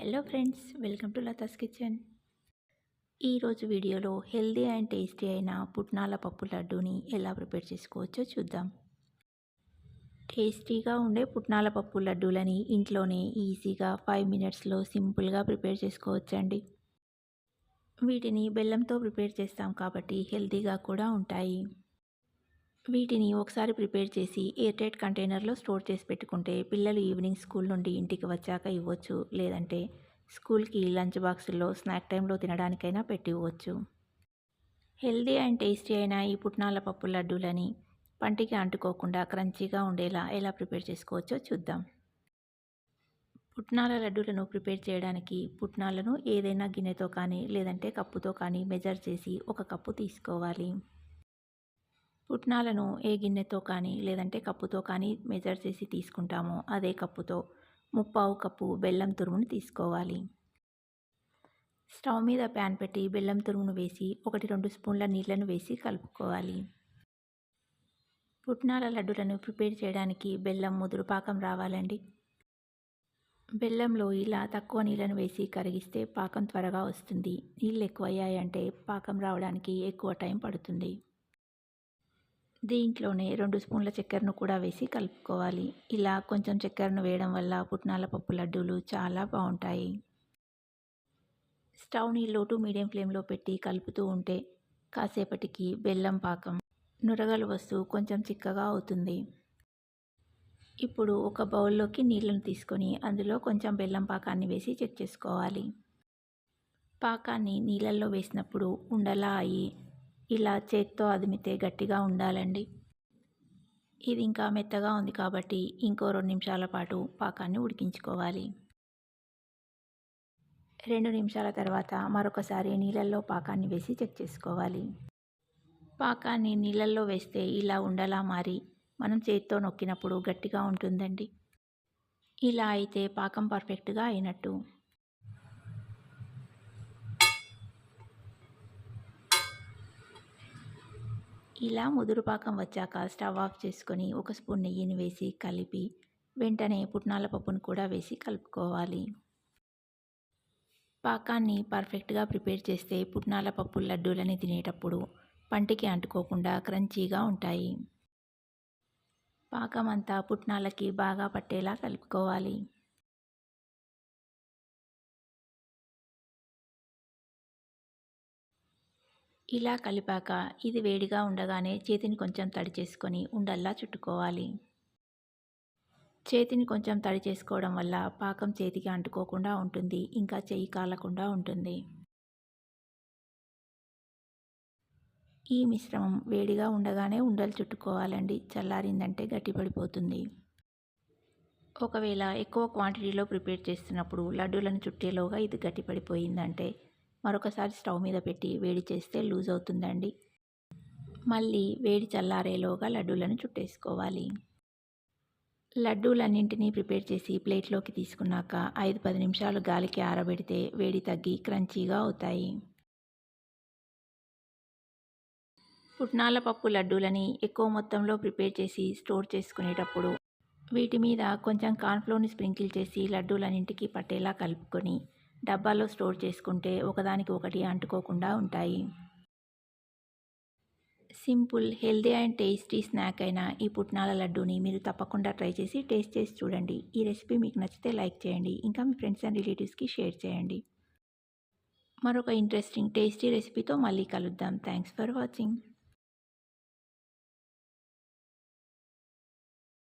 Hello friends welcome to Latha's kitchen ఈరోజు వీడియోలో healthy and tasty అయిన పుట్నాల పప్పు లడ్డూని ఎలా ప్రిపేర్ చేసుకోవచ్చో చూద్దాం. టేస్టీగా ఉండే పుట్నాల పప్పు లడ్డూలని ఇంట్లోనే ఈజీగా ఫైవ్ మినిట్స్లో సింపుల్గా ప్రిపేర్ చేసుకోవచ్చండి. వీటిని బెల్లంతో ప్రిపేర్ చేస్తాం కాబట్టి హెల్తీగా కూడా ఉంటాయి. వీటిని ఒకసారి ప్రిపేర్ చేసి ఎయిర్టైట్ కంటైనర్లో స్టోర్ చేసి పెట్టుకుంటే పిల్లలు ఈవినింగ్ స్కూల్ నుండి ఇంటికి వచ్చాక ఇవ్వచ్చు లేదంటే స్కూల్కి లంచ్ బాక్సుల్లో స్నాక్ టైంలో తినడానికైనా పెట్టి ఇవ్వచ్చు. హెల్దీ అండ్ టేస్టీ అయిన ఈ పుట్నాల పప్పు లడ్డూలని పంటికి అంటుకోకుండా క్రంచీగా ఉండేలా ఎలా ప్రిపేర్ చేసుకోవచ్చో చూద్దాం. పుట్నాల లడ్డూలను ప్రిపేర్ చేయడానికి పుట్నాలను ఏదైనా గిన్నెతో కానీ లేదంటే కప్పుతో కానీ మెజర్ చేసి ఒక కప్పు తీసుకోవాలి. పుట్నాలను ఏ గిన్నెతో కానీ లేదంటే కప్పుతో కానీ మెజర్ చేసి తీసుకుంటామో. అదే కప్పుతో ముప్పావు కప్పు బెల్లం తురుమును తీసుకోవాలి. స్టవ్ మీద ప్యాన్ పెట్టి బెల్లం తురుమును వేసి ఒకటి రెండు స్పూన్ల నీళ్ళను వేసి కలుపుకోవాలి. పుట్నాల లడ్డులను ప్రిపేర్ చేయడానికి బెల్లం ముదురు పాకం రావాలండి. బెల్లంలో ఇలా తక్కువ నీళ్ళను వేసి కరిగిస్తే పాకం త్వరగా వస్తుంది. నీళ్ళు ఎక్కువ అయ్యాయంటే పాకం రావడానికి ఎక్కువ టైం పడుతుంది. దీంట్లోనే రెండు స్పూన్ల చక్కెరను కూడా వేసి కలుపుకోవాలి. ఇలా కొంచెం చక్కెరను వేయడం వల్ల పుట్నాల పప్పు లడ్డూలు చాలా బాగుంటాయి. స్టవ్ని లోటు మీడియం ఫ్లేమ్లో పెట్టి కలుపుతూ ఉంటే కాసేపటికి బెల్లం పాకం నురగలు వస్తూ కొంచెం చిక్కగా అవుతుంది. ఇప్పుడు ఒక బౌల్లోకి నీళ్ళను తీసుకొని అందులో కొంచెం బెల్లం పాకాన్ని వేసి చెక్ చేసుకోవాలి. పాకాన్ని నీళ్ళల్లో వేసినప్పుడు ఉండలా అయ్యి ఇలా చేత్తో అదిమితే గట్టిగా ఉండాలండి. ఇది ఇంకా మెత్తగా ఉంది కాబట్టి ఇంకో రెండు నిమిషాల పాటు పాకాన్ని ఉడికించుకోవాలి. రెండు నిమిషాల తర్వాత మరొకసారి నీళ్ళల్లో పాకాన్ని వేసి చెక్ చేసుకోవాలి. పాకాన్ని నీళ్ళల్లో వేస్తే ఇలా ఉండలా మారి మనం చేత్తో నొక్కినప్పుడు గట్టిగా ఉంటుందండి. ఇలా అయితే పాకం పర్ఫెక్ట్గా అయినట్టు. ఇలా ముదురు పాకం వచ్చాక స్టవ్ ఆఫ్ చేసుకొని ఒక స్పూన్ నెయ్యిని వేసి కలిపి వెంటనే పుట్నాల పప్పును కూడా వేసి కలుపుకోవాలి. పాకాన్ని పర్ఫెక్ట్గా ప్రిపేర్ చేస్తే పుట్నాల పప్పు లడ్డూలని తినేటప్పుడు పంటికి అంటుకోకుండా క్రంచీగా ఉంటాయి. పాకం అంతా పుట్నాలకి బాగా పట్టేలా కలుపుకోవాలి. ఇలా కలిపాక ఇది వేడిగా ఉండగానే చేతిని కొంచెం తడి చేసుకొని ఉండల్లా చుట్టుకోవాలి. చేతిని కొంచెం తడి చేసుకోవడం వల్ల పాకం చేతికి అంటుకోకుండా ఉంటుంది ఇంకా చెయ్యి కాలకుండా ఉంటుంది. ఈ మిశ్రమం వేడిగా ఉండగానే ఉండలు చుట్టుకోవాలండి చల్లారిందంటే గట్టిపడిపోతుంది ఒకవేళ ఎక్కువ క్వాంటిటీలో ప్రిపేర్ చేస్తున్నప్పుడు లడ్డూలను చుట్టేలోగా ఇది గట్టిపడిపోయిందంటే మరొకసారి స్టవ్ మీద పెట్టి వేడి చేస్తే లూజ్ అవుతుందండి. మళ్ళీ వేడి చల్లారేలోగా లడ్డూలను చుట్టేసుకోవాలి. లడ్డూలన్నింటినీ ప్రిపేర్ చేసి ప్లేట్లోకి తీసుకున్నాక ఐదు పది నిమిషాలు గాలికి ఆరబెడితే వేడి తగ్గి క్రంచీగా అవుతాయి. పుట్నాల పప్పు లడ్డూలని ఎక్కువ మొత్తంలో ప్రిపేర్ చేసి స్టోర్ చేసుకునేటప్పుడు వీటి మీద కొంచెం కార్న్ఫ్లోర్ని స్ప్రింకిల్ చేసి లడ్డూలన్నింటికి పట్టేలా కలుపుకొని డబ్బాలో స్టోర్ చేసుకుంటే ఒకదానికి ఒకటి అంటుకోకుండా ఉంటాయి. Simple healthy and tasty snack అయిన ఈ పుట్నాల లడ్డూని మీరు తప్పకుండా ట్రై చేసి టేస్ట్ చేసి చూడండి. ఈ రెసిపీ మీకు నచ్చితే లైక్ చేయండి. ఇంకా మీ ఫ్రెండ్స్ అండ్ రిలేటివ్స్కి షేర్ చేయండి. మరొక ఇంట్రెస్టింగ్ టేస్టీ రెసిపీతో మళ్ళీ కలుద్దాం. Thanks for watching.